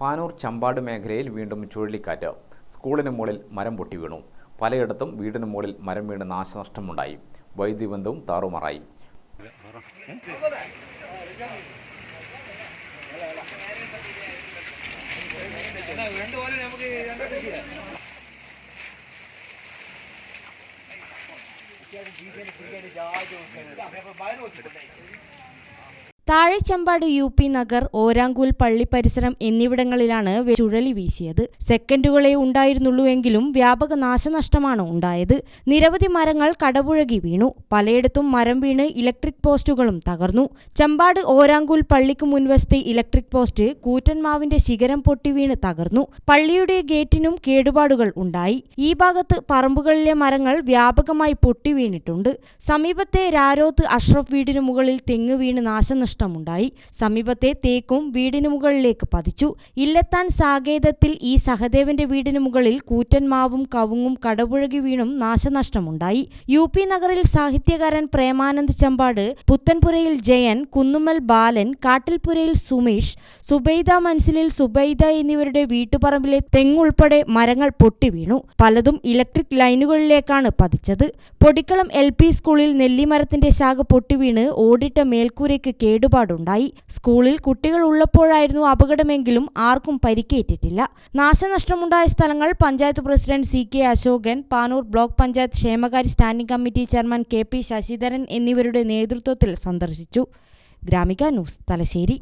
പാനൂർ ചമ്പാട് മേഖലയിൽ വീണ്ടും ചുഴലിക്കാറ്റ്. സ്കൂളിന് മുകളിൽ മരം പൊട്ടി വീണു. പലയിടത്തും വീടിന് മുകളിൽ മരം വീണ് നാശനഷ്ടമുണ്ടായി. വൈദ്യുതി ബന്ധവും താറുമാറായി. താഴെച്ചമ്പാട് യു പി നഗർ ഓരാങ്കൂൽ പള്ളി പരിസരം എന്നിവിടങ്ങളിലാണ് ചുഴലി വീശിയത്. സെക്കൻഡുകളെ ഉണ്ടായിരുന്നുള്ളൂ എങ്കിലും വ്യാപക നാശനഷ്ടമാണ് ഉണ്ടായത്. നിരവധി മരങ്ങൾ കടപുഴകി വീണു. പലയിടത്തും മരം വീണ് ഇലക്ട്രിക് പോസ്റ്റുകളും തകർന്നു. ചമ്പാട് ഓരാങ്കൂൽ പള്ളിക്ക് മുൻവശത്തെ ഇലക്ട്രിക് പോസ്റ്റ് കൂറ്റൻമാവിന്റെ ശിഖരം പൊട്ടി വീണ് തകർന്നു. പള്ളിയുടെ ഗേറ്റിനും കേടുപാടുകൾ ഉണ്ടായി. ഈ ഭാഗത്ത് പറമ്പുകളിലെ മരങ്ങൾ വ്യാപകമായി പൊട്ടി വീണിട്ടുണ്ട്. സമീപത്തെ രാരോത്ത് അഷ്റഫ് വീടിന് മുകളിൽ തെങ്ങ് വീണ് നാശനഷ്ടമുണ്ടായി സമീപത്തെ തേക്കും വീടിന് മുകളിലേക്ക് പതിച്ചു. ഇല്ലത്താൻ സാകേതത്തിൽ ഈ സഹദേവന്റെ വീടിന് മുകളിൽ കൂറ്റൻ മാവും കവുങ്ങും കടപുഴകി വീണും നാശനഷ്ടമുണ്ടായി. യു പി നഗറിൽ സാഹിത്യകാരൻ പ്രേമാനന്ദ് ചമ്പാട് പുത്തൻപുരയിൽ ജയൻ കുന്നുമ്മൽ ബാലൻ കാട്ടിൽപുരയിൽ സുമേഷ് സുബൈദ മൻസിലിൽ സുബൈദ എന്നിവരുടെ വീട്ടുപറമ്പിലെ തെങ്ങുൾപ്പെടെ മരങ്ങൾ പൊട്ടി വീണു. പലതും ഇലക്ട്രിക് ലൈനുകളിലേക്കാണ് പതിച്ചത്. പൊടിക്കളം എൽ സ്കൂളിൽ നെല്ലിമരത്തിന്റെ ശാഖ പൊട്ടിവീണ് ഓടിട്ട മേൽക്കൂരയ്ക്ക് കേടുപാടുണ്ടായി. സ്കൂളിൽ കുട്ടികൾ ഉള്ളപ്പോഴായിരുന്നു അപകടമെങ്കിലും ആർക്കും പരിക്കേറ്റിട്ടില്ല. നാശനഷ്ടമുണ്ടായ സ്ഥലങ്ങൾ panchayat president C K Ashokan Panoor block panchayat ക്ഷേമകാര്യ standing committee chairman K P Sasidharan എന്നിവരുടെ നേതൃത്വത്തിൽ സന്ദർശിച്ചു. ഗ്രാമിക ന്യൂസ് തലശ്ശേരി.